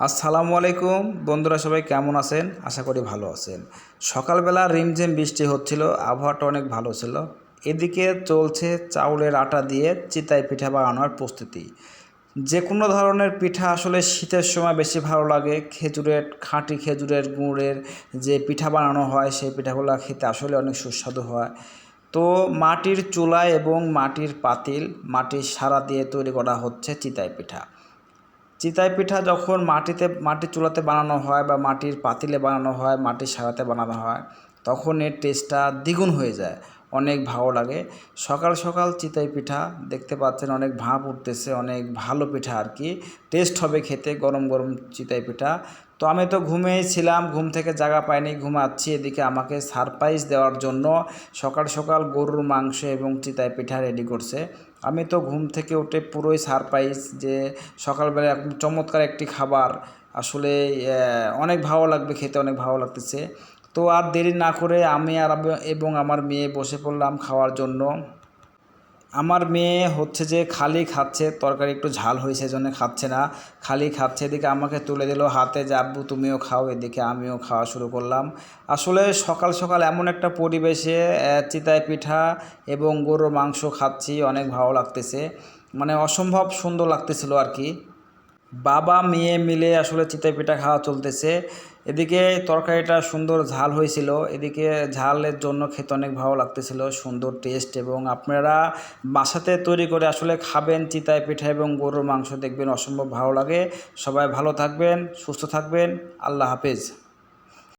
আসসালামু আলাইকুম। বন্ধুরা সবাই কেমন আছেন? আশা করি ভালো আছেন। সকালবেলা রিমঝিম বৃষ্টি হচ্ছিল, আবহাওয়াটা অনেক ভালো ছিল। এদিকে চলছে চাউলের আটা দিয়ে চিতাই পিঠা বানানোর প্রস্তুতি। যে কোনো ধরনের পিঠা আসলে শীতের সময় বেশি ভালো লাগে। খেজুরের, খাঁটি খেজুরের গুড়ের যে পিঠা বানানো হয়, সেই পিঠাগুলো খেতে আসলে অনেক সুস্বাদু হয়। তো মাটির চুলায় এবং মাটির পাতিল, মাটির সারা দিয়ে তৈরি করা হচ্ছে চিতাই পিঠা। চিতাই পিঠা যখন মাটিতে, মাটির চুলাতে বানানো হয় বা মাটির পাতিলে বানানো হয়, মাটির সারাতে বানানো হয় তখন এর টেস্টটা দ্বিগুণ হয়ে যায়। অনেক ভালো লাগে। সকাল সকাল চিতাই পিঠা, দেখতে পাচ্ছেন অনেক ভাপ উঠতেছে, অনেক ভালো পিঠা আর কি। টেস্ট হবে খেতে গরম গরম চিতাই পিঠা। তো আমি তো ঘুমিয়েই ছিলাম, ঘুম থেকে জায়গা পাইনি, ঘুমাচ্ছি। এদিকে আমাকে সারপ্রাইজ দেওয়ার জন্য সকাল সকাল গরুর মাংস এবং চিতাই পিঠা রেডি করছে। আমি তো ঘুম থেকে উঠে পুরোই সারপ্রাইজ যে সকালবেলা চমৎকার একটি খাবার। আসলে অনেক ভালো লাগবে, খেতে অনেক ভালো লাগতেছে। তো আর দেরি না করে আমি আর এবং আমার মেয়ে বসে পড়লাম খাওয়ার জন্য। আমার মেয়ে হচ্ছে যে খালি খাচ্ছে, তরকারি একটু ঝাল হয়েছে জন্য খাচ্ছে না। খালি খাচ্ছে, এদিকে আমাকে তুলে দিল হাতে যে, আব্বু, তুমিও খাও। এদিকে আমিও খাওয়া শুরু করলাম। আসলে সকাল সকাল এমন একটা পরিবেশে চিতায় পিঠা এবং গরুর মাংস খাচ্ছি, অনেক ভালো লাগতেছে। মানে অসম্ভব সুন্দর লাগতেছিল আর কি। বাবা, মেয়ে মিলে আসলে চিতা পিঠা খাওয়া চলতেছে। এদিকে তরকারিটা সুন্দর ঝাল হয়েছিল। এদিকে ঝালের জন্য খেতে অনেক ভালো লাগতেছিল, সুন্দর টেস্ট এবং আপনারা বাসাতে তৈরি করে আসলে খাবেন চিতায় পিঠা এবং গরুর মাংস দেখবেন অসম্ভব ভালো লাগে। সবাই ভালো থাকবেন, সুস্থ থাকবেন। আল্লাহ হাফেজ।